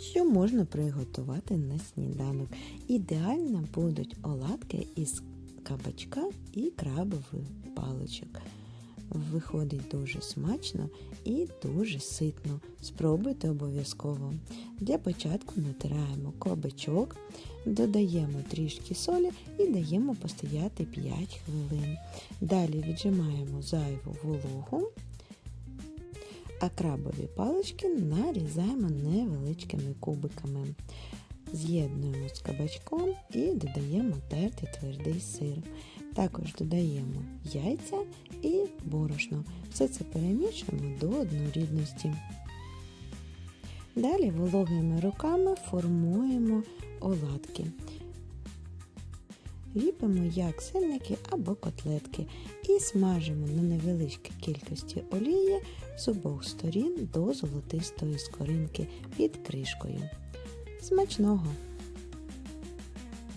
що можна приготувати на сніданок. Ідеально будуть оладки із кабачка і крабових паличок. Виходить дуже смачно і дуже ситно. Спробуйте обов'язково. Для початку натираємо кабачок, додаємо трішки солі і даємо постояти 5 хвилин. Далі віджимаємо зайву вологу, а крабові палички нарізаємо невеличкими кубиками. З'єднуємо з кабачком і додаємо тертий твердий сир. Також додаємо яйця і борошно. Все це перемішуємо до однорідності. Далі вологими руками формуємо оладки. Ліпимо як сирники або котлетки і смажимо на невеличкій кількості олії з обох сторін до золотистої скоринки під кришкою. Смачного!